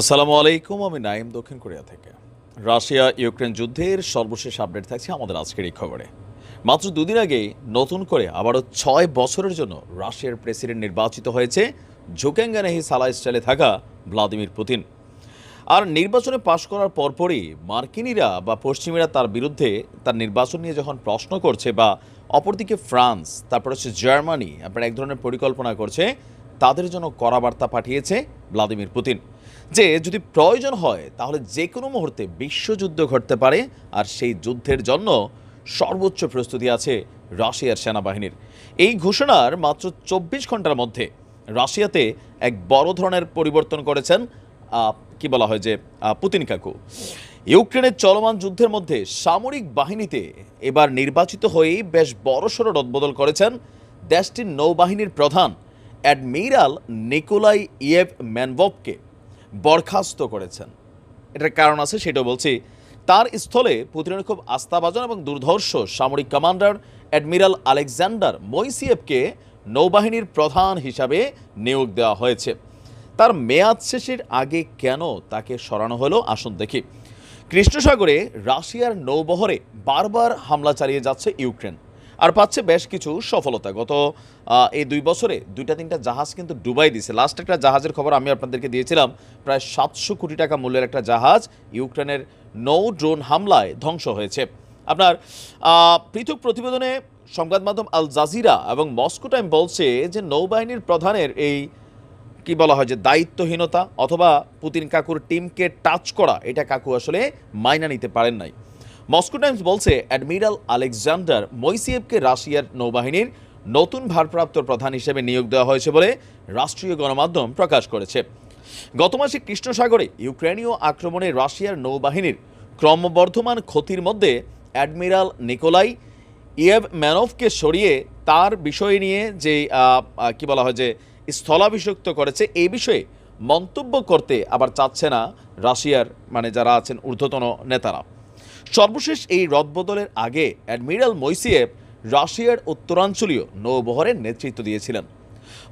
আসসালামু আলাইকুম, আমি নাইম দক্ষিণ কোরিয়া থেকে। রাশিয়া ইউক্রেন যুদ্ধের সর্বশেষ আপডেট থাকছে আমাদের আজকের এই খবরে। মাত্র দুদিন আগেই নতুন করে আবারও ছয় বছরের জন্য রাশিয়ার প্রেসিডেন্ট নির্বাচিত হয়েছে ঝুকেঙ্গানেহি সালা স্টাইলে থাকা ভ্লাদিমির পুতিন। আর নির্বাচনে পাশ করার পরপরই মার্কিনিরা বা পশ্চিমীরা তার বিরুদ্ধে তার নির্বাচন নিয়ে যখন প্রশ্ন করছে বা অপরদিকে ফ্রান্স, তারপর হচ্ছে জার্মানি, আপনার এক ধরনের পরিকল্পনা করছে, তাদের জন্য কড়া বার্তা পাঠিয়েছে ভ্লাদিমির পুতিন। যে যদি প্রয়োজন হয়, তাহলে যে কোনো মুহূর্তে বিশ্বযুদ্ধ ঘটতে পারে, আর সেই যুদ্ধের জন্য সর্বোচ্চ প্রস্তুতি আছে রাশিয়ার সেনাবাহিনীর। এই ঘোষণার মাত্র চব্বিশ ঘণ্টার মধ্যে রাশিয়াতে এক বড় ধরনের পরিবর্তন করেছেন কি বলা হয় যে পুতিন কাকু। ইউক্রেনের চলমান যুদ্ধের মধ্যে সামরিক বাহিনীতে এবার নির্বাচিত হয়েই বেশ বড়সড় রদবদল করেছেন দেশটির নৌবাহিনীর প্রধান অ্যাডমিরাল নিকোলাই ইয়েভ ম্যানভবকে বরখাস্ত করেছেন। এটার কারণ আছে, সেটাও বলছি। তার স্থলে পুতিনের খুব আস্থাভাজন এবং দুর্ধর্ষ সামরিক কমান্ডার অ্যাডমিরাল আলেকজান্ডার মইসিয়েভকে নৌবাহিনীর প্রধান হিসাবে নিয়োগ দেওয়া হয়েছে। তার মেয়াদ শেষের আগে কেন তাকে সরানো হলো? আসুন দেখি। কৃষ্ণসাগরে রাশিয়ার নৌবহরে বারবার হামলা চালিয়ে যাচ্ছে ইউক্রেন। আর পাচ্ছে বেশ কিছু সফলতা। গত এই দুই বছরে দুইটা তিনটা জাহাজ কিন্তু ডুবাই দিছে। লাস্ট একটা জাহাজের খবর আমি আপনাদেরকে দিয়েছিলাম, প্রায় সাতশো কোটি টাকা মূল্যের একটা জাহাজ ইউক্রেনের নৌ ড্রোন হামলায় ধ্বংস হয়েছে। আপনার পৃথক প্রতিবেদনে সংবাদ মাধ্যম আল জাজিরা এবং মস্কো টাইম বলছে যে নৌবাহিনীর প্রধানের এই, কি বলা হয় যে দায়িত্বহীনতা অথবা পুতিন কাকুর টিমকে টাচ করা, এটা কাকু আসলে মাইনা নিতে পারেন নাই। মস্কো টাইমস বলছে, অ্যাডমিরাল আলেকজান্ডার মইসিয়েভকে রাশিয়ার নৌবাহিনীর নতুন ভারপ্রাপ্ত প্রধান হিসেবে নিয়োগ দেওয়া হয়েছে বলে রাষ্ট্রীয় গণমাধ্যম প্রকাশ করেছে। গত মাসে কৃষ্ণসাগরে ইউক্রেনীয় আক্রমণে রাশিয়ার নৌবাহিনীর ক্রমবর্ধমান ক্ষতির মধ্যে অ্যাডমিরাল নিকোলাই ইয়েভ ম্যানভকে সরিয়ে তার বিষয় নিয়ে যে কি বলা হয় যে, স্থলাভিষিক্ত করেছে এই বিষয়ে মন্তব্য করতে আবার চাচ্ছে না রাশিয়ার মানে যারা আছেন ঊর্ধ্বতন নেতারা। সর্বশেষ এই রদবদলের আগে অ্যাডমিরাল মৈসিয়েভ রাশিয়ার উত্তরাঞ্চলীয় নৌবহরের নেতৃত্ব দিয়েছিলেন।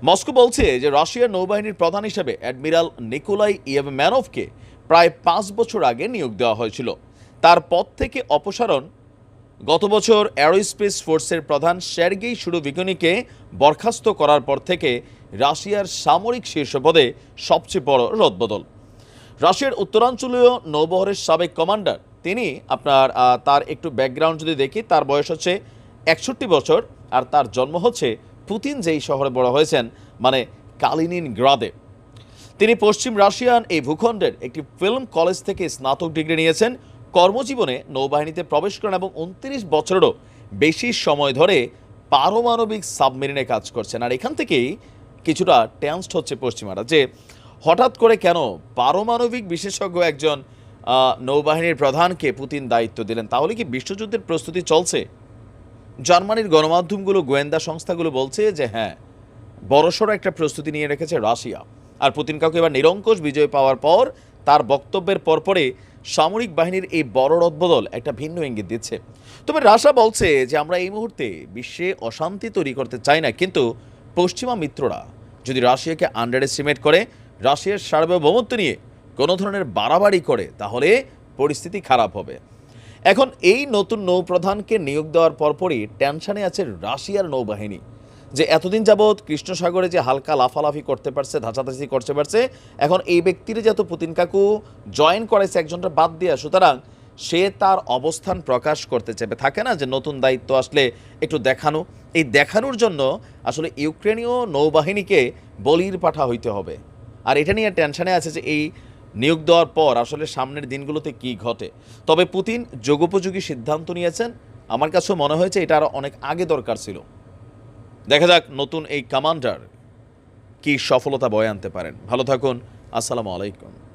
মস্কো বলছে যে রাশিয়ার নৌবাহিনীর প্রধান হিসেবে অ্যাডমিরাল নিকোলাই ইয়েভম্যানভকে প্রায় পাঁচ বছর আগে নিয়োগ দেওয়া হয়েছিল। তার পদ থেকে অপসারণ গত বছর অ্যারোস্পেস ফোর্সের প্রধান সের্গেই সুরোভিকনিকে বরখাস্ত করার পর থেকে রাশিয়ার সামরিক শীর্ষ পদে সবচেয়ে বড় রদবদল। রাশিয়ার উত্তরাঞ্চলীয় নৌবহরের সাবেক কমান্ডার তিনি আপনার তার একটু ব্যাকগ্রাউন্ড যদি দেখি, তার বয়স হচ্ছে একষট্টি বছর, আর তার জন্ম হচ্ছে পুতিন যেই শহরে বড় হয়েছেন মানে কালিনিন গ্রাদে তিনি পশ্চিম রাশিয়ান এই ভূখণ্ডের একটি ফিল্ম কলেজ থেকে স্নাতক ডিগ্রি নিয়েছেন, কর্মজীবনে নৌবাহিনীতে প্রবেশ করেন এবং উনত্রিশ বছরেরও বেশি সময় ধরে পারমাণবিক সাবমেরিনে কাজ করছেন। আর এখান থেকেই কিছুটা টেন্সড হচ্ছে পশ্চিমারা যে হঠাৎ করে কেন পারমাণবিক বিশেষজ্ঞ একজন নৌবাহিনীর প্রধানকে পুতিন দায়িত্ব দিলেন। তাহলে কি বিশ্বযুদ্ধের প্রস্তুতি চলছে? জার্মানির গণমাধ্যমগুলো, গোয়েন্দা সংস্থাগুলো বলছে যে হ্যাঁ বড়সড় একটা প্রস্তুতি নিয়ে রেখেছে রাশিয়া। আর পুতিন কাউকে এবার নিরঙ্কুশ বিজয় পাওয়ার পর তার বক্তব্যের পরপরে সামরিক বাহিনীর এই বড় রদবদল একটা ভিন্ন ইঙ্গিত দিচ্ছে। তবে রাশা বলছে যে আমরা এই মুহূর্তে বিশ্বে অশান্তি তৈরি করতে চাই না, কিন্তু পশ্চিমা মিত্ররা যদি রাশিয়াকে আন্ডার এস্টিমেট করে, রাশিয়ার সার্বভৌমত্ব নিয়ে কোনো ধরনের বাড়াবাড়ি করে, তাহলে পরিস্থিতি খারাপ হবে। এখন এই নতুন নৌপ্রধানকে নিয়োগ দেওয়ার পরপরই টেনশানে আছে রাশিয়ার নৌবাহিনী। যে এতদিন যাবৎ কৃষ্ণসাগরে যে হালকা লাফালাফি করতে পারছে, ধাঁচাধাচি করতে পারছে, এখন এই ব্যক্তির যেহেতু পুতিন কাকু জয়েন করেছে একজনটা বাদ দেওয়া সুতরাং সে তার অবস্থান প্রকাশ করতে চেপে থাকে না যে নতুন দায়িত্ব আসলে একটু দেখানো। এই দেখানোর জন্য আসলে ইউক্রেনীয় নৌবাহিনীকে বলির পাঠা হইতে হবে। আর এটা নিয়ে টেনশানে আছে যে এই নিয়োগ দেওয়ার পর আসলে সামনের দিনগুলোতে কি ঘটে? তবে পুতিন যোগোপযোগী সিদ্ধান্ত নিয়েছেন। আমার কাছে মনে হয়েছে এটা আরও অনেক আগে দরকার ছিল। দেখা যাক নতুন এই কমান্ডার কি সফলতা বয়ে আনতে পারেন। ভালো থাকুন। আসসালামু আলাইকুম।